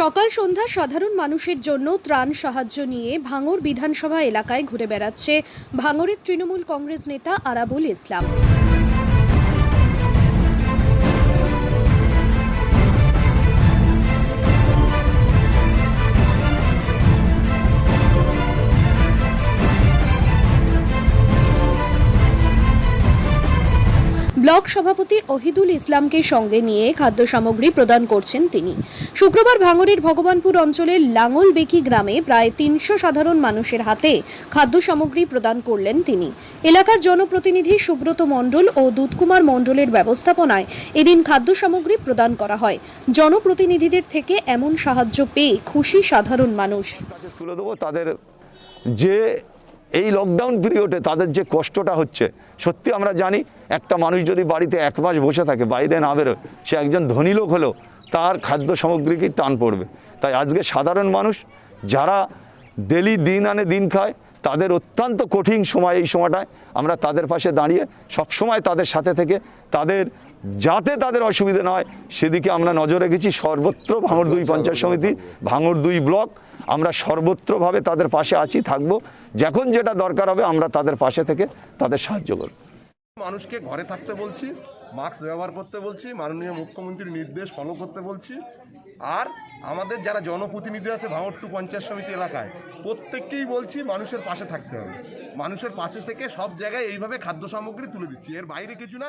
সকাল সন্ধ্যা সাধারণ মানুষের জন্য ত্রাণ সাহায্য নিয়ে ভাঙর বিধানসভা এলাকায় ঘুরে বেড়াচ্ছে ভাঙরের তৃণমূল কংগ্রেস নেতা আরাবুল ইসলাম। ব্লক সভাপতি অহিদুল ইসলামকে সঙ্গে নিয়ে খাদ্য সামগ্রী প্রদান করছেন তিনি। শুক্রবার ভাঙড়ের ভগবানপুর অঞ্চলের লাঙলবেকি গ্রামে প্রায় তিনশো সাধারণ মানুষের হাতে খাদ্য সামগ্রী প্রদান করলেন তিনি। এলাকার জনপ্রতিনিধি সুব্রত মণ্ডল ও দুধকুমার মণ্ডলের ব্যবস্থাপনায় এদিন খাদ্য সামগ্রী প্রদান করা হয়। জনপ্রতিনিধিদের থেকে এমন সাহায্য পেয়ে খুশি সাধারণ মানুষ। তাদের যে এই লকডাউন পিরিয়ডে তাদের যে কষ্টটা হচ্ছে, সত্যি আমরা জানি একটা মানুষ যদি বাড়িতে এক মাস বসে থাকে, বাইরে না বেরোয়, সে একজন ধনী লোক হলেও তার খাদ্য সামগ্রীকেই টান পড়বে। তাই আজকে সাধারণ মানুষ যারা ডেলি দিন আনে দিন খায়, তাদের অত্যন্ত কঠিন সময় এই সময়টায় আমরা তাদের পাশে দাঁড়িয়ে সবসময় তাদের সাথে থেকে তাদের যাতে তাদের অসুবিধা না হয়, সেদিকে আমরা নজর রেখেছি। সর্বত্র ভাঙড় দুই পঞ্চায়েত সমিতি, ভাঙড় দুই ব্লক, আমরা সর্বত্রভাবে তাদের পাশে আছি, থাকব। যখন যেটা দরকার হবে, আমরা তাদের পাশে থেকে তাদের সাহায্য করব। মানুষকে ঘরে থাকতে বলছি, মাস্ক ব্যবহার করতে বলছি, মাননীয় মুখ্যমন্ত্রীর নির্দেশ ফলো করতে বলছি। আর আমাদের যারা জনপ্রতিনিধি আছে ভাঙর টু পঞ্চায়েত সমিতি এলাকায়, প্রত্যেককেই বলছি মানুষের পাশে থাকতে হবে। মানুষের পাশে থেকে সব জায়গায় এইভাবে খাদ্য সামগ্রী তুলে দিচ্ছি। এর বাইরে কিছু না